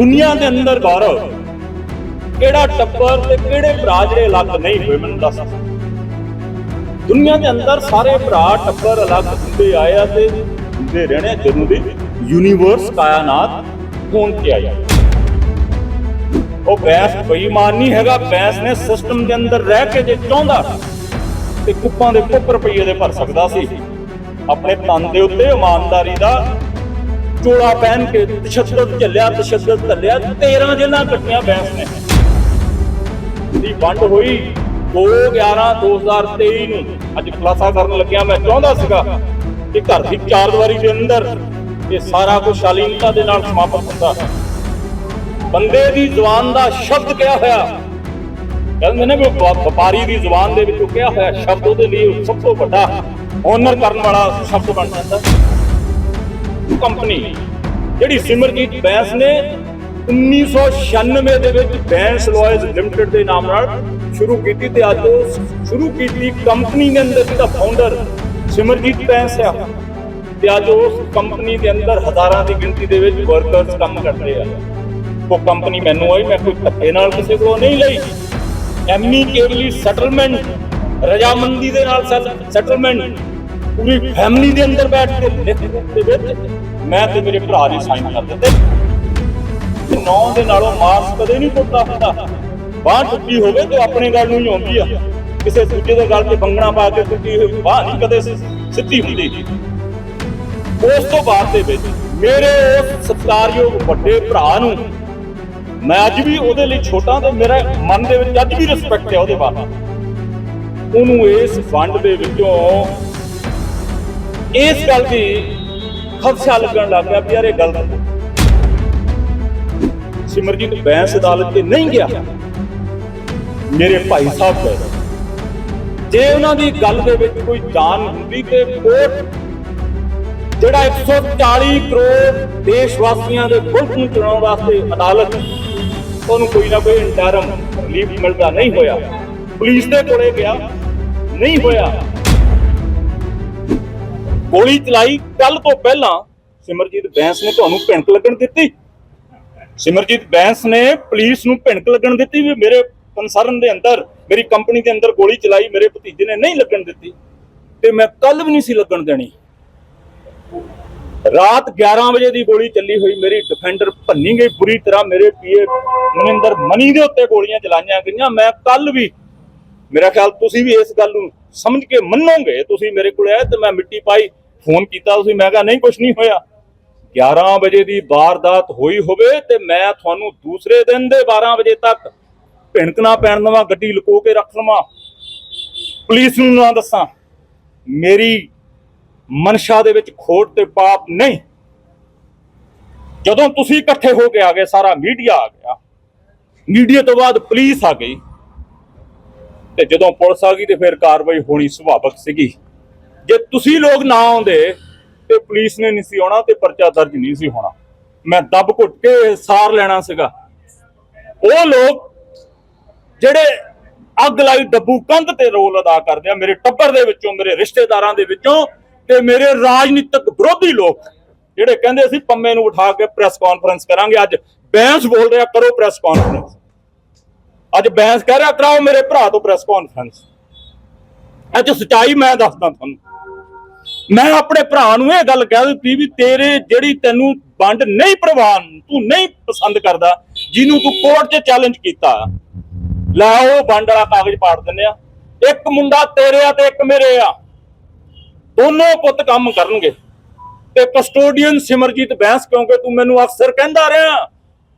ਦੁਨੀਆ ਦੇ ਅੰਦਰ ਗੌਰਵ ਕਿਹੜਾ ਟੱਬਰ ਤੇ ਕਿਹੜੇ ਭਰਾ ਜਿਹੜੇ ਅਲੱਗ ਨਹੀਂ ਹੋਏ, ਮੈਨੂੰ ਦੱਸ। ਦੁਨੀਆ ਦੇ ਅੰਦਰ ਸਾਰੇ ਭਰਾ ਟੱਬਰ ਅਲੱਗ ਹੁੰਦੇ ਆਏ ਆ ਤੇ ਹੁੰਦੇ ਰਹਿਣੇ ਜਦੋਂ ਦੀ ਯੂਨੀਵਰਸ ਕਾਇਨਾਤ ਹੋਣ ਤੇ ਆਇਆ ਉਹ ਬੈਸ ਬੇਈਮਾਨ ਨਹੀਂ ਹੈਗਾ, ਬੈਸ ਨੇ ਸਿਸਟਮ ਦੇ ਅੰਦਰ ਰਹਿ ਕੇ ਜੇ ਚਾਹੁੰਦਾ ਤੇ ਕੁੱਪਾਂ ਦੇ ਕੁੱਪ ਰੁਪਈਏ ਦੇ ਭਰ ਸਕਦਾ ਸੀ। ਆਪਣੇ ਤਨ ਦੇ ਉੱਤੇ ਇਮਾਨਦਾਰੀ ਦਾ ਚੋਲਾ ਪਹਿਨ ਕੇ ਤਸ਼ੱਦਦ ਝੱਲਿਆ ਤਸ਼ੱਦਦ ਝੱਲਿਆ 13 ਜੇਲਾਂ ਕੱਟੀਆਂ ਬੈਂਸ ਨੇ। ਦੀ ਵੰਡ ਹੋਈ 2 11 2023 ਨੂੰ। ਅੱਜ ਖੁਲਾਸਾ ਕਰਨ ਲੱਗਿਆ ਮੈਂ ਚਾਹੁੰਦਾ ਸੀਗਾ ਕਿ ਘਰ ਦੀ ਚਾਰ ਦੀਵਾਰੀ ਦੇ ਅੰਦਰ ਇਹ ਸਾਰਾ ਕੁਝ ਸ਼ਾਲੀਨਤਾ ਦੇ ਨਾਲ ਸਮਾਪਤ ਹੁੰਦਾ। ਬੰਦੇ ਦੀ ਜ਼ੁਬਾਨ ਦਾ ਸ਼ਬਦ ਕਿਹਾ ਹੋਇਆ। ਕਹਿੰਦੇ ਨੇ ਵੀ ਵਪਾਰੀ ਦੀ ਜ਼ੁਬਾਨ ਦੇ ਵਿੱਚ ਕਿਹਾ ਹੋਇਆ ਸ਼ਬਦ, ਉਹਦੇ ਲਈ ਸਭ ਤੋਂ ਵੱਡਾ ਓਨਰ ਕਰਨ ਵਾਲਾ ਸ਼ਬਦ ਬਣ ਜਾਂਦਾ। ਕੰਪਨੀ, ਜਿਹੜੀ ਸਿਮਰਜੀਤ ਬੈਂਸ ਨੇ 1996 ਦੇ ਵਿੱਚ ਬੈਂਸ ਲਾਇਰਸ ਲਿਮਟਿਡ ਦੇ ਨਾਮ ਨਾਲ ਸ਼ੁਰੂ ਕੀਤੀ ਤੇ ਅੱਜ ਸ਼ੁਰੂ ਕੀਤੀ ਕੰਪਨੀ ਦੇ ਅੰਦਰ, ਜਿਹਦਾ ਫਾਊਂਡਰ ਸਿਮਰਜੀਤ ਬੈਂਸ ਆ। ਤੇ ਅੱਜ ਉਸ ਕੰਪਨੀ ਦੇ ਅੰਦਰ ਹਜ਼ਾਰਾਂ ਦੀ ਗਿਣਤੀ ਦੇ ਵਿੱਚ ਵਰਕਰਸ ਕੰਮ ਕਰਦੇ ਆ। ਉਹ ਕੰਪਨੀ ਮੈਨੂੰ ਆਈ, ਮੈਂ ਕੋਈ ਧੱਕੇ ਨਾਲ ਕਿਸੇ ਕੋਲੋਂ ਨਹੀਂ ਲਈ। ਐਮਨੀਕੇਬਲੀ ਸੈਟਲਮੈਂਟ, ਰਜਾਮੰਦੀ ਦੇ ਨਾਲ ਸੈਟਲਮੈਂਟ ਪੂਰੀ ਫੈਮਿਲੀ ਦੇ ਅੰਦਰ ਬੈਠ ਕੇ ਲਿਖ ਦੇ ਵਿੱਚ, ਮੈਂ ਤੇ ਮੇਰੇ ਭਰਾ ਨੇ ਸਾਈਨ ਕਰ ਦਿੱਤੇ। ਨੌ ਦੇ ਨਾਲੋਂ ਮਾਸ ਕਦੇ ਨਹੀਂ ਟੁੱਟਦਾ ਹੁੰਦਾ। ਬਾਹ ਟੁੱਟੀ ਹੋਵੇ ਤੇ ਆਪਣੇ ਗੱਲ ਨੂੰ ਹੀ ਆਉਂਦੀ ਆ। ਕਿਸੇ ਦੂਜੇ ਦੇ ਗੱਲ ਤੇ ਬੰਗਣਾ ਪਾ ਕੇ ਟੁੱਟੀ ਹੋਈ ਬਾਹ ਨਹੀਂ ਕਦੇ ਸਿੱਧੀ ਹੁੰਦੀ। ਉਸ ਤੋਂ ਬਾਅਦ ਦੇ ਵਿੱਚ ਮੇਰੇ ਉਸ ਸਤਿਕਾਰਯੋਗ ਵੱਡੇ ਭਰਾ ਨੂੰ ਮੈਂ ਅੱਜ ਵੀ ਉਹਦੇ ਲਈ ਛੋਟਾ ਤੇ ਮੇਰੇ ਮਨ ਦੇ ਵਿੱਚ ਅੱਜ ਵੀ ਰਿਸਪੈਕਟ ਹੈ ਉਹਦੇ ਬਾਰੇ ਉਹਨੂੰ ਇਸ ਫੰਡ ਦੇ ਵਿੱਚੋਂ ਇਸ ਗੱਲ ਦੀ ਖਦਸ਼ਾ ਲੱਗਣ ਲੱਗ ਪਿਆ ਵੀ ਯਾਰ ਇਹ ਗਲਤ ਸਿਮਰਜੀਤ ਬੈਂਸ ਅਦਾਲਤ 'ਚ ਨਹੀਂ ਗਿਆ। ਮੇਰੇ ਭਾਈ ਸਾਹਿਬ ਗਏ। ਜੇ ਉਹਨਾਂ ਦੀ ਗੱਲ ਦੇ ਵਿੱਚ ਕੋਈ ਜਾਨ ਹੁੰਦੀ ਤੇ ਕੋਰਟ ਜਿਹੜਾ 140 ਕਰੋੜ ਦੇਸ਼ ਵਾਸੀਆਂ ਦੇ ਮੁਲਕ ਨੂੰ ਚਲਾਉਣ ਵਾਸਤੇ ਅਦਾਲਤ, ਉਹਨੂੰ ਕੋਈ ਨਾ ਕੋਈ ਇੰਟਰਮ ਰਿਲੀਫ ਮਿਲਦਾ ਨਹੀਂ ਹੋਇਆ। ਪੁਲਿਸ ਦੇ ਕੋਲੇ ਗਿਆ, ਨਹੀਂ ਹੋਇਆ। ਗੋਲੀ ਚਲਾਈ ਕੱਲ ਤੋਂ ਪਹਿਲਾਂ ਸਿਮਰਜੀਤ ਬੈਂਸ ਨੇ ਤੁਹਾਨੂੰ ਭਿਣਕ ਲੱਗਣ ਦਿੱਤੀ। ਸਿਮਰਜੀਤ ਬੈਂਸ ਨੇ ਪੁਲਿਸ ਨੂੰ ਭਿਣਕ ਲੱਗਣ ਦਿੱਤੀ ਵੀ ਮੇਰੇ ਕੰਸਰਨ ਦੇ ਅੰਦਰ, ਮੇਰੀ ਕੰਪਨੀ ਦੇ ਅੰਦਰ ਗੋਲੀ ਚਲਾਈ, ਮੇਰੇ ਭਤੀਜੇ ਨੇ ਨਹੀਂ ਲੱਗਣ ਦਿੱਤੀ। ਤੇ ਮੈਂ ਕੱਲ ਵੀ ਨਹੀਂ ਸੀ ਲੱਗਣ ਦੇਣੀ। ਰਾਤ 11 ਵਜੇ ਦੀ ਗੋਲੀ ਚੱਲੀ ਹੋਈ, ਮੇਰੀ ਡਿਫੈਂਡਰ ਭੰਨੀ ਗਈ ਬੁਰੀ ਤਰ੍ਹਾਂ, ਮੇਰੇ ਪੀਏ ਮਨਿੰਦਰ ਮਨੀ ਦੇ ਉੱਤੇ ਗੋਲੀਆਂ ਚਲਾਈਆਂ ਗਈਆਂ। ਮੈਂ ਕੱਲ ਵੀ, ਮੇਰਾ ਖਿਆਲ ਤੁਸੀਂ ਵੀ ਇਸ ਗੱਲ ਨੂੰ ਸਮਝ ਕੇ ਮੰਨੋਗੇ, ਤੁਸੀਂ ਮੇਰੇ ਕੋਲ ਆਏ ਤੇ ਮੈਂ ਮਿੱਟੀ ਪਾਈ। ਫੋਨ ਕੀਤਾ, ਤੁਸੀਂ ਮੈਂ ਕਿਹਾ, ਨਹੀਂ ਕੁਝ ਨਹੀਂ ਹੋਇਆ। 11 ਵਜੇ ਦੀ ਵਾਰਦਾਤ ਹੋਈ ਹੋਵੇ ਤੇ ਮੈਂ ਤੁਹਾਨੂੰ ਦੂਸਰੇ ਦਿਨ ਦੇ 12 ਵਜੇ ਤੱਕ ਭਿਣਕ ਨਾ ਪੈਣ ਦੇਵਾਂ, ਗੱਡੀ ਲੁਕੋ ਕੇ ਰੱਖ ਲਵਾਂ। ਪੁਲਿਸ ਨੂੰ ਨਾ ਦੱਸਾਂ, ਮੇਰੀ ਮਨਸ਼ਾ ਦੇ ਵਿੱਚ ਖੋਟ ਤੇ ਪਾਪ ਨਹੀਂ। ਜਦੋਂ ਤੁਸੀਂ ਇਕੱਠੇ ਹੋ ਕੇ ਆ ਗਏ, ਸਾਰਾ ਮੀਡੀਆ ਆ ਗਿਆ। ਮੀਡੀਆ ਤੋਂ ਬਾਅਦ ਪੁਲਿਸ ਆ ਗਈ। ਤੇ ਜਦੋਂ ਪੁਲਿਸ ਆ ਗਈ ਤੇ ਫਿਰ ਕਾਰਵਾਈ ਹੋਣੀ ਸੁਭਾਵਕ ਸੀਗੀ। ਜੇ ਤੁਸੀਂ ਲੋਕ ਨਾ ਆਉਂਦੇ ਤੇ ਪੁਲਿਸ ਨੇ ਨਹੀਂ ਸੀ ਆਉਣਾ ਤੇ ਪਰਚਾ ਦਰਜ ਨਹੀਂ ਸੀ ਹੋਣਾ। ਮੈਂ ਦੱਬ ਘੁੱਟ ਕੇ ਸਾਰ ਲੈਣਾ ਸੀਗਾ। ਉਹ ਲੋਕ ਜਿਹੜੇ ਅੱਗ ਲਾਈ ਡੱਬੂ ਕੰਧ ਤੇ ਰੋਲ ਅਦਾ ਕਰਦੇ ਆ, ਮੇਰੇ ਟੱਬਰ ਦੇ ਵਿੱਚੋਂ, ਮੇਰੇ ਰਿਸ਼ਤੇਦਾਰਾਂ ਦੇ ਵਿੱਚੋਂ ਤੇ ਮੇਰੇ ਰਾਜਨੀਤਿਕ ਵਿਰੋਧੀ ਲੋਕ ਜਿਹੜੇ ਕਹਿੰਦੇ ਅਸੀਂ ਪੰਮੇ ਨੂੰ ਉਠਾ ਕੇ ਪ੍ਰੈਸ ਕਾਨਫਰੰਸ ਕਰਾਂਗੇ ਅੱਜ। ਬੈਂਸ ਬੋਲ ਰਿਹਾ ਕਰੋ ਪ੍ਰੈਸ ਕਾਨਫਰੰਸ। ਅੱਜ ਬੈਂਸ ਕਹਿ ਰਿਹਾ, ਕਰਾਓ ਮੇਰੇ ਭਰਾ ਤੋਂ ਪ੍ਰੈਸ ਕਾਨਫਰੰਸ। ਅੱਜ ਸਚਾਈ ਮੈਂ ਦੱਸਦਾ ਤੁਹਾਨੂੰ। ਮੈਂ ਆਪਣੇ ਭਰਾ ਨੂੰ ਇਹ ਗੱਲ ਕਹਿ ਦਿੱਤੀ ਵੀ ਤੇਰੇ ਜਿਹੜੀ ਤੈਨੂੰ ਵੰਡ ਨਹੀਂ ਪ੍ਰਵਾਨ, ਤੂੰ ਨਹੀਂ ਪਸੰਦ ਕਰਦਾ, ਜਿਹਨੂੰ ਤੂੰ ਕੋਰਟ 'ਚ ਚੈਲੰਜ ਕੀਤਾ, ਲੈ ਉਹ ਵੰਡ ਵਾਲਾ ਕਾਗਜ਼ ਪਾੜ ਦਿੰਦੇ ਆ। ਇੱਕ ਮੁੰਡਾ ਤੇਰੇ ਆ ਤੇ ਇੱਕ ਮੇਰੇ ਆ। ਦੋਨੋਂ ਪੁੱਤ ਕੰਮ ਕਰਨਗੇ। ਤੇ ਕਸਟੋਡੀਅਨ ਸਿਮਰਜੀਤ ਬੈਂਸ ਕਿਉਂਕਿ ਤੂੰ ਮੈਨੂੰ ਅਕਸਰ ਕਹਿੰਦਾ ਰਿਹਾ,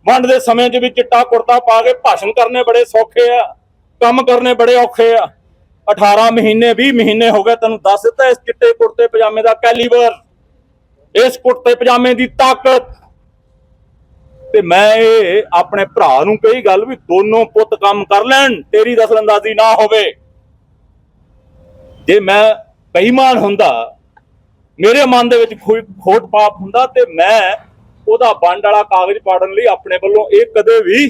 ਵੰਡ ਦੇ ਸਮੇਂ 'ਚ ਵੀ ਚਿੱਟਾ ਕੁੜਤਾ ਪਾ ਕੇ ਭਾਸ਼ਣ ਕਰਨੇ ਬੜੇ ਸੌਖੇ ਆ, ਕੰਮ ਕਰਨੇ ਬੜੇ ਔਖੇ ਆ। 18 ਮਹੀਨੇ 20 ਮਹੀਨੇ ਹੋ ਗਏ ਤੈਨੂੰ ਦੱਸ ਦਿੱਤਾ ਇਸ ਚਿੱਟੇ ਕੁੜਤੇ ਪਜਾਮੇ ਦਾ ਕੈਲੀਬਰ ਇਸ ਕੁੜਤੇ ਪਜਾਮੇ ਦੀ ਤਾਕਤ। ਤੇ ਮੈਂ ਇਹ ਆਪਣੇ ਭਰਾ ਨੂੰ ਕਹੀ ਗੱਲ ਵੀ ਦੋਨੋਂ ਪੁੱਤ ਕੰਮ ਕਰ ਲੈਣ, ਤੇਰੀ ਦਖਲਅੰਦਾਜ਼ੀ ਨਾ ਹੋਵੇ। ਜੇ ਮੈਂ ਬੇਈਮਾਨ ਹੁੰਦਾ, ਮੇਰੇ ਮਨ ਦੇ ਵਿੱਚ ਕੋਈ ਖੋਟ ਪਾਪ ਹੁੰਦਾ, ਤੇ ਮੈਂ ਉਹਦਾ ਵੰਡ ਵਾਲਾ ਕਾਗਜ਼ ਪਾੜਨ ਲਈ ਆਪਣੇ ਵੱਲੋਂ ਇਹ ਕਦੇ ਵੀ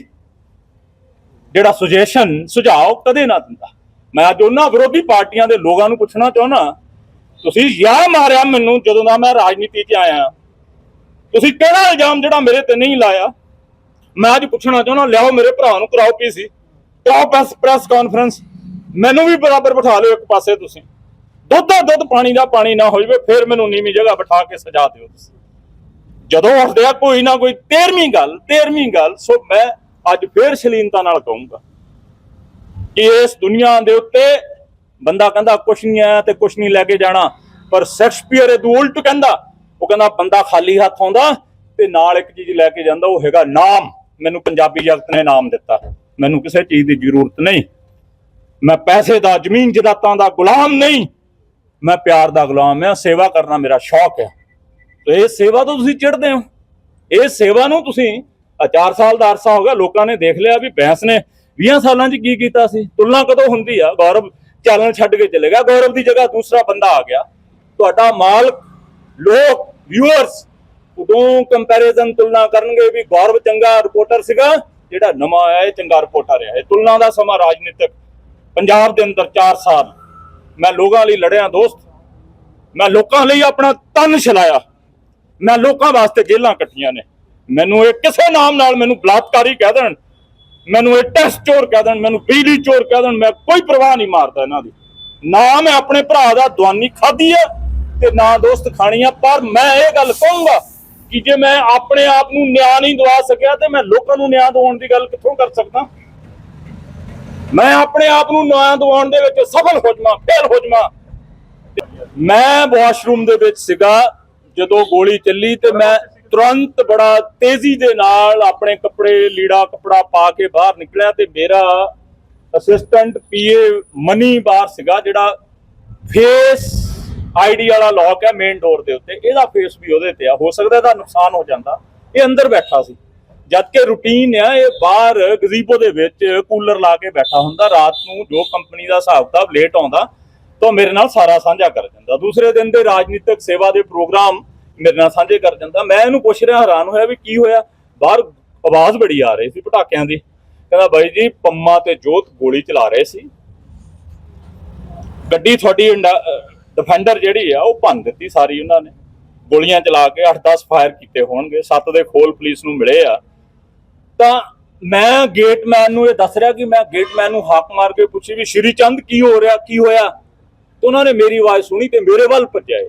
ਜਿਹੜਾ ਸੁਜੈਸ਼ਨ ਸੁਝਾਅ ਕਦੇ ਨਾ ਦਿੰਦਾ। ਮੈਂ ਅੱਜ ਉਹਨਾਂ ਵਿਰੋਧੀ ਪਾਰਟੀਆਂ ਦੇ ਲੋਕਾਂ ਨੂੰ ਪੁੱਛਣਾ ਚਾਹੁੰਦਾ, ਤੁਸੀਂ ਯਾਰ ਮਾਰਿਆ ਮੈਨੂੰ ਜਦੋਂ ਦਾ ਮੈਂ ਰਾਜਨੀਤੀ 'ਚ ਆਇਆ। ਤੁਸੀਂ ਕਿਹੜਾ ਇਲਜ਼ਾਮ ਜਿਹੜਾ ਮੇਰੇ ਤੇ ਨਹੀਂ ਲਾਇਆ? ਮੈਂ ਅੱਜ ਪੁੱਛਣਾ ਚਾਹੁੰਦਾ, ਲਿਆਓ ਮੇਰੇ ਭਰਾ ਨੂੰ, ਕਰਾਓ ਪੀਸੀ ਕਰਾਓ ਪ੍ਰੈਸ ਪ੍ਰੈਸ ਕਾਨਫਰੰਸ ਮੈਨੂੰ ਵੀ ਬਰਾਬਰ ਬਿਠਾ ਲਿਓ ਇੱਕ ਪਾਸੇ ਤੁਸੀਂ। ਦੁੱਧ ਦਾ ਦੁੱਧ, ਪਾਣੀ ਦਾ ਪਾਣੀ ਨਾ ਹੋ ਜਾਵੇ ਫਿਰ ਮੈਨੂੰ ਨੀਵੀਂ ਜਗ੍ਹਾ ਬਿਠਾ ਕੇ ਸਜਾ ਦਿਓ ਤੁਸੀਂ। ਜਦੋਂ ਉੱਠਦੇ ਆ, ਕੋਈ ਨਾ ਕੋਈ 13ਵੀਂ ਗੱਲ 13ਵੀਂ ਗੱਲ, ਸੋ ਮੈਂ ਅੱਜ ਫੇਰ ਸ਼ਲੀਨਤਾ ਨਾਲ ਕਹੂੰਗਾ। ਇਸ ਦੁਨੀਆ ਦੇ ਉੱਤੇ ਬੰਦਾ ਕਹਿੰਦਾ ਕੁਛ ਨਹੀਂ ਆਇਆ ਤੇ ਕੁਛ ਨਹੀਂ ਲੈ ਕੇ ਜਾਣਾ। ਪਰ ਸ਼ੇਕਸਪੀਅਰ ਇਹ ਉਲਟ ਕਹਿੰਦਾ, ਉਹ ਕਹਿੰਦਾ ਬੰਦਾ ਖਾਲੀ ਹੱਥ ਆਉਂਦਾ ਤੇ ਨਾਲ ਇੱਕ ਚੀਜ਼ ਲੈ ਕੇ ਜਾਂਦਾ, ਉਹ ਹੈਗਾ ਨਾਮ। ਮੈਨੂੰ ਪੰਜਾਬੀ ਜਗਤ ਨੇ ਨਾਮ ਦਿੱਤਾ। ਮੈਨੂੰ ਕਿਸੇ ਚੀਜ਼ ਦੀ ਜ਼ਰੂਰਤ ਨਹੀਂ। ਮੈਂ ਪੈਸੇ ਦਾ, ਜ਼ਮੀਨ ਜਦਾਤਾਂ ਦਾ ਗੁਲਾਮ ਨਹੀਂ। ਮੈਂ ਪਿਆਰ ਦਾ ਗੁਲਾਮ ਹਾਂ, ਸੇਵਾ ਕਰਨਾ ਮੇਰਾ ਸ਼ੌਕ ਹੈ। ਤੇ ਇਹ ਸੇਵਾ ਤੋਂ ਤੁਸੀਂ ਚਿੜਦੇ ਹੋ। ਇਹ ਸੇਵਾ ਨੂੰ ਤੁਸੀਂ 4 ਸਾਲ ਦਾ ਅਰਸਾ ਹੋ ਗਿਆ, ਲੋਕਾਂ ਨੇ ਦੇਖ ਲਿਆ ਵੀ ਬੈਂਸ ਨੇ 20 ਸਾਲਾਂ 'ਚ ਕੀ ਕੀਤਾ ਸੀ? ਤੁਲਨਾ ਕਦੋਂ ਹੁੰਦੀ ਆ? ਗੌਰਵ ਚਾਲਣ ਛੱਡ ਕੇ ਚਲੇ ਗਿਆ। ਗੌਰਵ ਦੀ ਜਗ੍ਹਾ ਦੂਸਰਾ ਬੰਦਾ ਆ ਗਿਆ। ਤੁਹਾਡਾ ਮਾਲਕ, ਲੋਕ ਵਿਊਅਰਸ ਉਦੋਂ ਕੰਪੈਰੀਜ਼ਨ ਤੁਲਨਾ ਕਰਨਗੇ ਵੀ ਗੌਰਵ ਚੰਗਾ ਰਿਪੋਰਟਰ ਸੀਗਾ, ਜਿਹੜਾ ਨਵਾਂ ਆਇਆ, ਇਹ ਚੰਗਾ ਰਿਪੋਰਟਰ ਹੈ ਤੁਲਨਾ ਦਾ ਸਮਾਂ ਰਾਜਨੀਤਿਕ, ਪੰਜਾਬ ਦੇ ਅੰਦਰ 4 ਸਾਲ। ਮੈਂ ਲੋਕਾਂ ਲਈ ਲੜਿਆ, ਦੋਸਤ। ਮੈਂ ਲੋਕਾਂ ਲਈ ਆਪਣਾ ਤਨ ਛਲਾਇਆ। ਮੈਂ ਲੋਕਾਂ ਵਾਸਤੇ ਜੇਲਾਂ ਕੱਟੀਆਂ ਨੇ। ਮੈਨੂੰ ਇਹ ਕਿਸੇ ਨਾਮ ਨਾਲ ਮੈਨੂੰ ਬਲਾਤਕਾਰੀ ਕਹਿ ਦੇਣ। ਮੈਨੂੰ ਇਹ ਟੈਸਟ ਚੋਰ ਕਹਿ ਦੇਣ, ਮੈਨੂੰ ਬਿਜਲੀ ਚੋਰ ਕਹਿ ਦੇਣ, ਮੈਂ ਕੋਈ ਪਰਵਾਹ ਨਹੀਂ ਮਾਰਦਾ ਇਹਨਾਂ ਦੀ। ਨਾ ਮੈਂ ਆਪਣੇ ਭਰਾ ਦਾ ਦਵਾਨੀ ਖਾਧੀ ਹੈ ਤੇ ਨਾ ਦੋਸਤ ਖਾਣੀ ਆ, ਪਰ ਮੈਂ ਇਹ ਗੱਲ ਕਹੂੰਗਾ ਕਿ ਜੇ ਮੈਂ ਆਪਣੇ ਆਪ ਨੂੰ ਨਿਆਂ ਨਹੀਂ ਦਵਾ ਸਕਿਆ, ਤੇ ਮੈਂ ਲੋਕਾਂ ਨੂੰ ਨਿਆਂ ਦਿਵਾਉਣ ਦੀ ਗੱਲ ਕਿੱਥੋਂ ਕਰ ਸਕਦਾ? ਮੈਂ ਆਪਣੇ ਆਪ ਨੂੰ ਨਿਆਂ ਦਿਵਾਉਣ ਦੇ ਵਿੱਚ ਸਫਲ ਹੋ ਜਾਵਾਂ, ਫੇਲ ਹੋ ਜਾਵਾਂ। ਮੈਂ ਵਾਸ਼ਰੂਮ ਦੇ ਵਿੱਚ ਸੀਗਾ, ਜਦੋਂ ਗੋਲੀ ਚੱਲੀ ਤੇ ਮੈਂ ਤੁਰੰਤ ਬੜਾ ਤੇਜ਼ੀ ਦੇ ਨਾਲ ਆਪਣੇ ਕੱਪੜੇ, ਲੀੜਾ ਕੱਪੜਾ ਪਾ ਕੇ ਬਾਹਰ ਨਿਕਲਿਆ ਤੇ ਮੇਰਾ ਅਸਿਸਟੈਂਟ ਪੀਏ ਮਨੀ ਬਾਰ ਸੀਗਾ, ਜਿਹੜਾ ਫੇਸ ਆਈਡੀ ਵਾਲਾ ਲੌਕ ਹੈ ਮੇਨ ਡੋਰ ਦੇ ਉੱਤੇ। ਇਹਦਾ ਫੇਸ ਵੀ ਉਹਦੇ ਤੇ ਆ। ਹੋ ਸਕਦਾ ਇਹਦਾ ਨੁਕਸਾਨ ਹੋ ਜਾਂਦਾ। ਇਹ ਅੰਦਰ ਬੈਠਾ ਸੀ। ਜਦ ਕਿ ਰੂਟੀਨ ਆ, ਇਹ ਬਾਹਰ ਗਜ਼ੀਬੋ ਦੇ ਵਿੱਚ ਕੂਲਰ ਲਾ ਕੇ ਬੈਠਾ ਹੁੰਦਾ। ਰਾਤ ਨੂੰ ਜੋ ਕੰਪਨੀ ਦਾ ਹਿਸਾਬ ਕਿਤਾਬ ਲੇਟ ਆਉਂਦਾ, ਤਾਂ ਮੇਰੇ ਨਾਲ ਸਾਰਾ ਸਾਂਝਾ ਕਰ ਜਾਂਦਾ ਦੂਸਰੇ ਦਿਨ ਦੇ ਰਾਜਨੀਤਿਕ ਸੇਵਾ ਦੇ ਪ੍ਰੋਗਰਾਮ ਮੇਰੇ ਨਾਲ ਸਾਂਝੇ ਕਰ ਜਾਂਦਾ ਮੈਂ ਇਹਨੂੰ ਪੁੱਛ ਰਿਹਾ, ਹੈਰਾਨ ਹੋਇਆ ਵੀ ਕੀ ਹੋਇਆ। ਬਾਹਰ ਆਵਾਜ਼ ਬੜੀ ਆ ਰਹੀ ਸੀ ਪਟਾਕਿਆਂ ਦੀ। ਕਹਿੰਦਾ, ਬਾਈ ਜੀ, ਪੰਮਾ ਤੇ ਜੋਤ ਗੋਲੀ ਚਲਾ ਰਹੇ ਸੀ। ਗੱਡੀ ਤੁਹਾਡੀ ਡਿਫੈਂਡਰ ਜਿਹੜੀ ਆ, ਉਹ ਭੰਨ ਦਿੱਤੀ ਸਾਰੀ ਉਹਨਾਂ ਨੇ। ਗੋਲੀਆਂ ਚਲਾ ਕੇ 8-10 ਫਾਇਰ ਕੀਤੇ ਹੋਣਗੇ। ਸੱਤ ਦੇ ਖੋਲ ਪੁਲਿਸ ਨੂੰ ਮਿਲੇ ਆ। ਤਾਂ ਮੈਂ ਗੇਟਮੈਨ ਨੂੰ ਇਹ ਦੱਸ ਰਿਹਾ ਕਿ ਮੈਂ ਗੇਟਮੈਨ ਨੂੰ ਹਾਕ ਮਾਰ ਕੇ ਪੁੱਛੀ ਵੀ, ਸ਼੍ਰੀ ਚੰਦ, ਕੀ ਹੋ ਰਿਹਾ? ਕੀ ਹੋਇਆ? ਤਾਂ ਉਹਨਾਂ ਨੇ ਮੇਰੀ ਆਵਾਜ਼ ਸੁਣੀ ਤੇ ਮੇਰੇ ਵੱਲ ਭੱਜੇ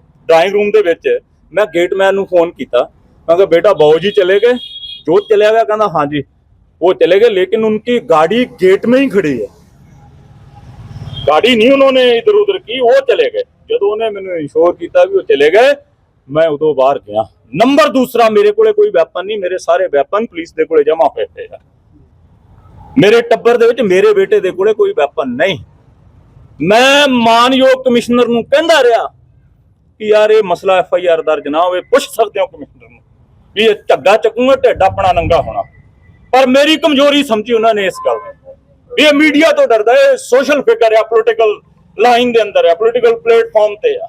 ਡਰਾਇੰਗ ਰੂਮ ਦੇ ਵਿੱਚ ਮੈਂ ਗੇਟਮੈਨ ਨੂੰ ਫੋਨ ਕੀਤਾ ਮੈਂ ਕਿਹਾ ਬੇਟਾ ਬਾਊ ਜੀ ਚਲੇ ਗਏ ਜੋਤ ਚਲਿਆ ਗਿਆ ਕਹਿੰਦਾ ਹਾਂਜੀ वो चले गए लेकिन उनकी गाड़ी गेट में ही खड़ी है गाड़ी नहीं उन्होंने इधर उधर की वो चले गए ਜਦੋਂ ਉਹਨੇ ਮੈਨੂੰ ਇਨਸ਼ੋਰ ਕੀਤਾ ਵੀ ਉਹ ਚਲੇ ਗਏ ਮੈਂ ਉਦੋਂ ਬਾਹਰ ਗਿਆ ਨੰਬਰ ਦੂਸਰਾ ਮੇਰੇ ਕੋਲੇ ਕੋਈ ਵੈਪਨ ਨਹੀਂ ਮੇਰੇ ਸਾਰੇ ਵੈਪਨ ਪੁਲਿਸ ਦੇ ਕੋਲੇ ਜਮ੍ਹਾਂ ਹੋਏ ਪਏ ਆ ਮੇਰੇ ਟੱਬਰ ਦੇ ਵਿੱਚ ਮੇਰੇ ਬੇਟੇ ਦੇ ਕੋਲੇ ਕੋਈ ਵੈਪਨ ਨਹੀਂ ਮੈਂ ਮਾਨਯੋਗ ਕਮਿਸ਼ਨਰ ਨੂੰ ਕਹਿੰਦਾ ਰਿਹਾ ਕਿ ਯਾਰ ਇਹ ਮਸਲਾ ਐਫ ਆਈ ਆਰ ਦਰਜ ਨਾ ਹੋਵੇ, ਪੁੱਛ ਸਕਦੇ ਹੋ ਕਮਿਸ਼ਨਰ ਨੂੰ ਵੀ ਇਹ ਝੱਗਾ ਚੱਕੂਗਾ, ਢਿੱਡ ਆਪਣਾ ਨੰਗਾ ਹੋਣਾ। ਪਰ ਮੇਰੀ ਕਮਜ਼ੋਰੀ ਸਮਝੀ ਉਹਨਾਂ ਨੇ ਇਸ ਗੱਲ ਨੂੰ ਇਹ ਮੀਡੀਆ ਤੋਂ ਡਰਦਾ ਹੈ ਸੋਸ਼ਲ ਫਿਗਰ ਹੈ ਪੋਲੀਟੀਕਲ ਲਾਈਨ ਦੇ ਅੰਦਰ ਹੈ ਪੋਲੀਟੀਕਲ ਪਲੇਟਫਾਰਮ ਤੇ ਆ।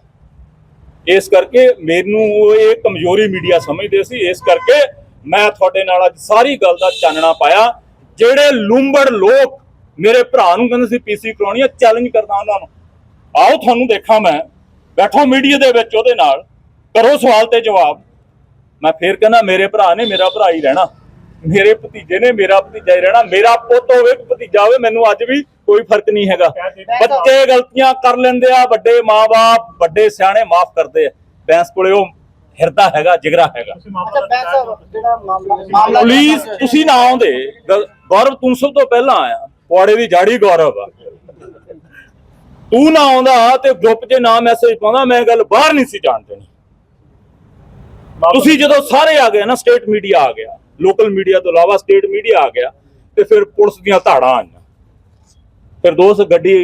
ਇਸ ਕਰਕੇ ਮੈਨੂੰ ਉਹ ਇਹ ਕਮਜ਼ੋਰੀ ਮੀਡੀਆ ਸਮਝਦੇ ਸੀ। ਇਸ ਕਰਕੇ ਮੈਂ ਤੁਹਾਡੇ ਨਾਲ ਅੱਜ ਸਾਰੀ ਗੱਲ ਦਾ ਚਾਨਣਾ ਪਾਇਆ। ਜਿਹੜੇ ਲੂੰਬੜ ਲੋਕ ਮੇਰੇ ਭਰਾ ਨੂੰ ਕਹਿੰਦੇ ਸੀ ਪੀਸੀ ਕਰਾਉਣੀ ਆ ਚੈਲੰਜ ਕਰਦਾ ਉਹਨਾਂ ਨੂੰ। ਆਓ, ਤੁਹਾਨੂੰ ਦੇਖਾਂ ਮੈਂ। ਬੈਠੋ ਮੀਡੀਆ ਦੇ ਵਿੱਚ ਉਹਦੇ ਨਾਲ ਕਰੋ ਸਵਾਲ ਤੇ ਜਵਾਬ। ਮੈਂ ਫੇਰ ਕਹਿੰਦਾ ਮੇਰੇ ਭਰਾ ਨੇ ਮੇਰਾ ਭਰਾ ਹੀ ਰਹਿਣਾ। ਮੇਰੇ ਭਤੀਜੇ ਨੇ ਮੇਰਾ ਭਤੀਜਾ ਹੀ ਰਹਿਣਾ। ਮੇਰਾ ਪੁੱਤ ਹੋਵੇ ਕਿ ਭਤੀਜਾ ਹੋਵੇ ਮੈਨੂੰ ਅੱਜ ਵੀ ਕੋਈ ਫ਼ਰਕ ਨਹੀਂ ਹੈਗਾ। ਬੱਚੇ ਗਲਤੀਆਂ ਕਰ ਲੈਂਦੇ ਆ ਵੱਡੇ ਮਾਪੇ ਵੱਡੇ ਸਿਆਣੇ ਮਾਫ ਕਰਦੇ ਆ। ਬੈਂਸ ਕੋਲੇ ਉਹ ਹਿਰਦਾ ਹੈਗਾ ਜਿਗਰਾ ਹੈਗਾ। ਪੁਲਿਸ ਤੁਸੀਂ ਨਾ ਆਉਂਦੇ। ਗੌਰਵ ਤੂੰ ਸਭ ਤੋਂ ਪਹਿਲਾਂ ਆਇਆ। ਪੌੜੇ ਦੀ ਜਾੜੀ ਗੌਰਵ ਆ। ਤੂੰ ਨਾ ਆਉਂਦਾ ਤੇ ਗਰੁੱਪ 'ਚ ਨਾ ਮੈਸੇਜ ਪਾਉਂਦਾ ਮੈਂ ਗੱਲ ਬਾਹਰ ਨਹੀਂ ਸੀ ਜਾਣ ਦੇਣੀ। ਤੁਸੀਂ ਜਦੋਂ ਸਾਰੇ ਆ ਗਏ ਨਾ ਸਟੇਟ ਮੀਡੀਆ ਆ ਗਿਆ ਲੋਕਲ ਮੀਡੀਆ ਤੋਂ ਇਲਾਵਾ ਸਟੇਟ ਮੀਡੀਆ ਆ ਗਿਆ ਤੇ ਫਿਰ ਪੁਲਿਸ ਦੀਆਂ ਧਾੜਾਂ ਆਈਆਂ। ਫਿਰ ਦੋਸਤ ਗੱਡੀ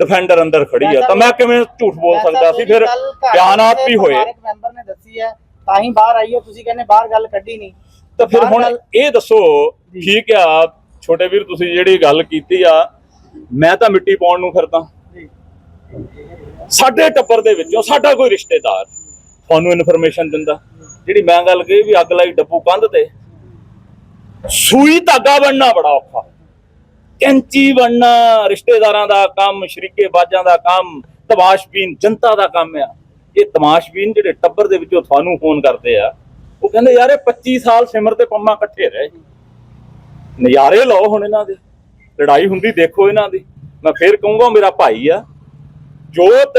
ਡਿਫੈਂਡਰ ਅੰਦਰ ਖੜੀ ਆ। ਤਾਂ ਮੈਂ ਕਿਵੇਂ ਝੂਠ ਬੋਲ ਸਕਦਾ ਸੀ? ਫਿਰ ਬਿਆਨਾਤ ਵੀ ਹੋਏ। ਮੈਂਬਰ ਨੇ ਦੱਸੀ ਹੈ ਤਾਂ ਹੀ ਬਾਹਰ ਆਈ ਹੈ ਤੁਸੀਂ ਕਹਿੰਦੇ ਬਾਹਰ ਗੱਲ ਕੱਢੀ ਨਹੀਂ। ਤਾਂ ਫਿਰ ਹੁਣ ਇਹ ਦੱਸੋ। ਠੀਕ ਆ ਛੋਟੇ ਵੀਰ ਤੁਸੀਂ ਜਿਹੜੀ ਗੱਲ ਕੀਤੀ ਆ ਮੈਂ ਤਾਂ ਮਿੱਟੀ ਪਾਉਣ ਨੂੰ ਫਿਰਦਾ। ਸਾਡੇ ਟੱਬਰ ਦੇ ਵਿੱਚੋਂ ਸਾਡਾ ਕੋਈ ਰਿਸ਼ਤੇਦਾਰ ਤੁਹਾਨੂੰ ਇਨਫੋਰਮੇਸ਼ਨ ਦਿੰਦਾ। ਜਿਹੜੀ ਮੈਂ ਗੱਲ ਕਹੀ ਵੀ ਅੱਗ ਲਾਈ ਡੱਬੂ ਕੰਧ ਤੇ, ਸੂਈ ਧਾਗਾ ਬਣਨਾ ਬੜਾ ਔਖਾ। ਕੈਂਚੀ ਬਣਨਾ ਰਿਸ਼ਤੇਦਾਰਾਂ ਦਾ ਕੰਮ, ਸ਼ਰੀਕੇ ਬਾਜਾਂ ਦਾ ਕੰਮ ਤਮਾਸ਼ਬੀਨ ਜਨਤਾ ਦਾ ਕੰਮ ਆ। ਇਹ ਤਮਾਸ਼ਬੀਨ ਜਿਹੜੇ ਟੱਬਰ ਦੇ ਵਿੱਚੋਂ ਤੁਹਾਨੂੰ ਫੋਨ ਕਰਦੇ ਆ, ਉਹ ਕਹਿੰਦੇ ਯਾਰ ਇਹ 25 ਸਾਲ ਸਿਮਰ ਤੇ ਪੰਮਾ ਇਕੱਠੇ ਰਹੇ। ਨਜ਼ਾਰੇ ਲਓ ਹੁਣ ਇਹਨਾਂ ਦੇ। ਲੜਾਈ ਹੁੰਦੀ ਦੇਖੋ ਇਹਨਾਂ ਦੀ। ਮੈਂ ਫੇਰ ਕਹੂੰਗਾ ਮੇਰਾ ਭਾਈ ਆ। ਜੋਤ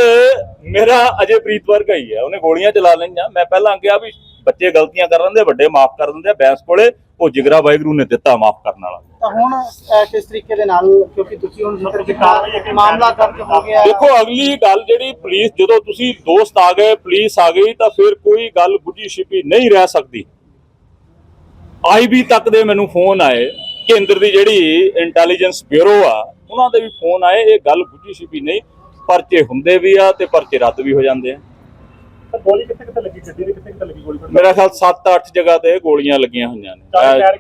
ਮੇਰਾ ਅਜੇ ਪ੍ਰੀਤ ਵਰਗਾ ਹੀ ਆ ਉਹਨੇ ਗੋਲੀਆਂ ਚਲਾ ਲਈਆਂ। ਮੈਂ ਪਹਿਲਾਂ ਕਿਹਾ ਵੀ ਬੱਚੇ ਗਲਤੀਆਂ ਕਰ ਲੈਂਦੇ ਵੱਡੇ ਮਾਫ ਕਰ ਦਿੰਦੇ ਆ ਬੈਂਸ ਕੋਲੇ। ਉਹ ਜਿਗਰਾ ਵਾਹਿਗੁਰੂ ਨੇ ਦਿੱਤਾ ਮਾਫ ਕਰਨ ਵਾਲਾ। ਤਾਂ ਹੁਣ ਅਹ, ਕਿਸ ਤਰੀਕੇ ਦੇ ਨਾਲ ਕਿਉਂਕਿ ਤੁਸੀਂ ਹੁਣ ਮਤਲਬ ਕਿ ਕਾ- ਮਾਮਲਾ ਦਰਜ ਹੋ ਗਿਆ। ਦੇਖੋ ਅਗਲੀ ਗੱਲ ਜਿਹੜੀ ਪੁਲਿਸ ਜਦੋਂ ਤੁਸੀਂ ਦੋਸਤ ਆ ਗਏ ਪੁਲਿਸ ਆ ਗਈ ਤਾਂ ਫਿਰ ਕੋਈ ਗੱਲ ਗੁੱਜੀ ਛਿਪੀ ਨਹੀਂ ਰਹਿ ਸਕਦੀ। ਆਈਬੀ ਤੱਕ ਦੇ ਮੈਨੂੰ ਫੋਨ ਆਏ। ਕੇਂਦਰ ਦੀ ਜਿਹੜੀ ਇੰਟੈਲੀਜੈਂਸ ਬਿਊਰੋ ਆ ਉਹਨਾਂ ਦੇ ਵੀ ਫੋਨ ਆਏ। ਇਹ ਗੱਲ ਗੁੱਜੀ ਛਿਪੀ ਨਹੀਂ। ਪਰਚੇ ਹੁੰਦੇ ਵੀ ਆ ਤੇ ਪਰਚੇ ਰੱਦ ਵੀ ਹੋ ਜਾਂਦੇ ਆ। ਤਾਂ ਗੋਲੀ ਕਿੱਥੇ ਕਿੱਥੇ ਲੱਗੀ? ਗੱਡੀ ਦੇ ਕਿੱਥੇ ਕਿੱਥੇ ਲੱਗੀ ਗੋਲੀ? ਮੇਰਾ ਖਿਆਲ 7-8 ਜਗ੍ਹਾ ਤੇ ਗੋਲੀਆਂ ਲੱਗੀਆਂ ਹੋਈਆਂ ਨੇ। ਚਾਰੇ ਟਾਇਰ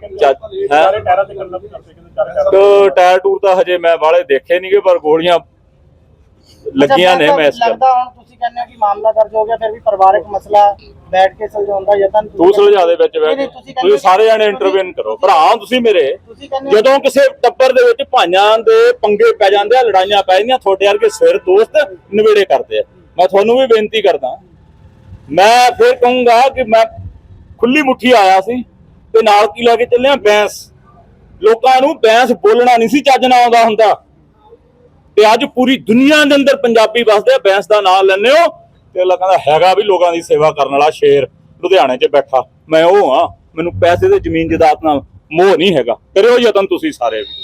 ਤੇ ਕਰਨਾ ਵੀ ਕਰਦੇ ਕਿੰਨੇ ਚਾਰੇ ਟਾਇਰਾਂ ਤੋ ਟਾਇਰ ਟੂਰ ਤਾਂ ਹਜੇ ਮੈਂ ਵਾਲੇ ਦੇਖੇ ਨਹੀਂਗੇ ਪਰ ਗੋਲੀਆਂ ਲੱਗੀਆਂ ਨੇ ਮੈਂ ਇਸ ਲੱਗਦਾ ਹੁਣ ਤੁਸੀਂ ਕਹਿੰਦੇ ਹੋ ਕਿ ਮਾਮਲਾ ਦਰਜ ਹੋ ਗਿਆ ਫਿਰ ਵੀ ਪਰਿਵਾਰਕ ਮਸਲਾ ਬੈਠ ਕੇ ਸੁਲਝਾਉਣ ਦਾ ਯਤਨ ਤੂੰ ਸੁਲਝਾ ਦੇ ਵਿੱਚ ਬੈਠ ਕੇ। ਤੁਸੀਂ ਸਾਰੇ ਜਾਣੇ ਇੰਟਰਵਿਊ ਕਰੋ। ਭਰਾ ਤੁਸੀਂ ਮੇਰੇ। ਤੁਸੀਂ ਕਹਿੰਦੇ ਹੋ- ਜਦੋਂ ਕਿਸੇ ਟੱਬਰ ਦੇ ਵਿੱਚ ਭਾਈਆਂ ਦੇ ਪੰਗੇ ਪੈ ਜਾਂਦੇ ਆ ਲੜਾਈਆਂ ਪੈ ਜਾਂਦੀਆਂ ਤੁਹਾਡੇ ਵਰਗੇ ਸਿਰ ਦੋਸਤ ਨਵੇੜੇ ਕਰਦੇ ਆ। ਮੈਂ ਤੁਹਾਨੂੰ ਵੀ ਬੇਨਤੀ ਕਰਦਾ ਮੈਂ ਫਿਰ ਕਹੂੰਗਾ ਕਿ ਮੈਂ ਖੁੱਲੀ ਮੁੱਠੀ ਆਇਆ ਸੀ ਤੇ ਨਾਲ ਕੀ ਲੈ ਕੇ ਚੱਲਿਆ ਬੈਂਸ ਲੋਕਾਂ ਨੂੰ ਬੈਂਸ ਬੋਲਣਾ ਨਹੀਂ ਸੀ ਚੱਜ ਨਾਲ ਆਉਂਦਾ ਹੁੰਦਾ। ਤੇ ਅੱਜ ਪੂਰੀ ਦੁਨੀਆ ਦੇ ਅੰਦਰ ਪੰਜਾਬੀ ਵਸਦੇ ਆ ਬੈਂਸ ਦਾ ਨਾਮ ਲੈਂਦੇ ਹੋ। ਤੇ ਅਗਲਾ ਕਹਿੰਦਾ, ਹੈਗਾ ਵੀ ਲੋਕਾਂ ਦੀ ਸੇਵਾ ਕਰਨ ਵਾਲਾ ਸ਼ੇਰ, ਲੁਧਿਆਣੇ 'ਚ ਬੈਠਾ। ਮੈਂ ਉਹ ਹਾਂ, ਮੈਨੂੰ ਪੈਸੇ ਤੇ ਜ਼ਮੀਨ ਜਾਇਦਾਦ ਨਾਲ ਮੋਹ ਨਹੀਂ ਹੈਗਾ। ਕਰਿਓ ਯਤਨ ਤੁਸੀਂ ਸਾਰੇ ਵੀ।